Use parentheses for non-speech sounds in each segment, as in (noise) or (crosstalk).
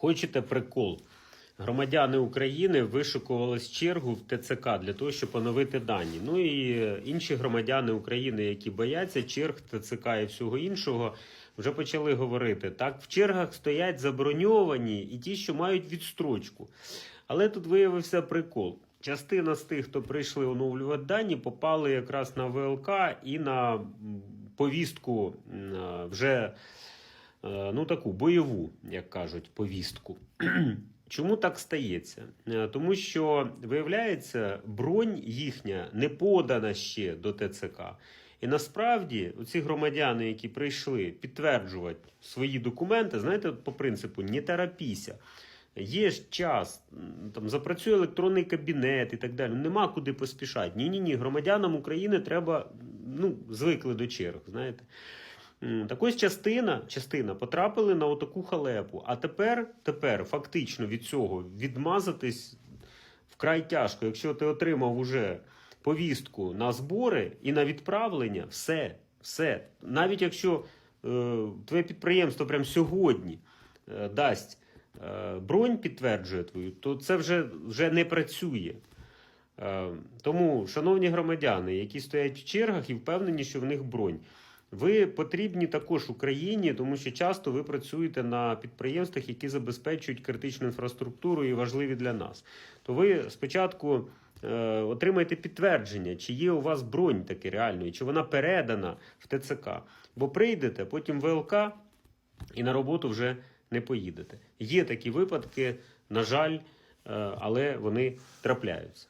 Хочете прикол? Громадяни України вишикувались чергу в ТЦК для того, щоб оновити дані. Ну і інші громадяни України, які бояться черг ТЦК і всього іншого, вже почали говорити: так, в чергах стоять заброньовані і ті, що мають відстрочку. Але тут виявився прикол. Частина з тих, хто прийшли оновлювати дані, попали якраз на ВЛК і на повістку вже е, ну таку бойову, як кажуть, повістку. (clears throat) Чому так стається? Е, Тому що, виявляється, бронь їхня не подана ще до ТЦК. І насправді ці громадяни, які прийшли підтверджувати свої документи, знаєте, по принципу не терапійся. Є ж час, там запрацює електронний кабінет і так далі. Нема куди поспішати. Ні, ні, ні. Громадянам України треба ну, звикли до черг. Знаєте. Так ось частина, частина потрапили на отаку халепу. А тепер, тепер фактично від цього відмазатись вкрай тяжко. Якщо ти отримав уже повістку на збори і на відправлення, все, все. Навіть якщо е, твоє підприємство прямо сьогодні е, дасть е, бронь, підтверджує твою, то це вже, вже не працює. Е, Тому, шановні громадяни, які стоять в чергах і впевнені, що в них бронь. Ви потрібні також Україні, тому що часто ви працюєте на підприємствах, які забезпечують критичну інфраструктуру і важливі для нас. То ви спочатку е, отримаєте підтвердження, чи є у вас бронь таки реальної, чи вона передана в ТЦК. Бо прийдете, потім ВЛК і на роботу вже не поїдете. Є такі випадки, на жаль, е, але вони трапляються.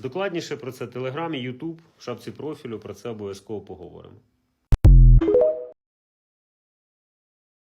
Докладніше про це Телеграм і Ютуб, в шапці профілю, про це обов'язково поговоримо.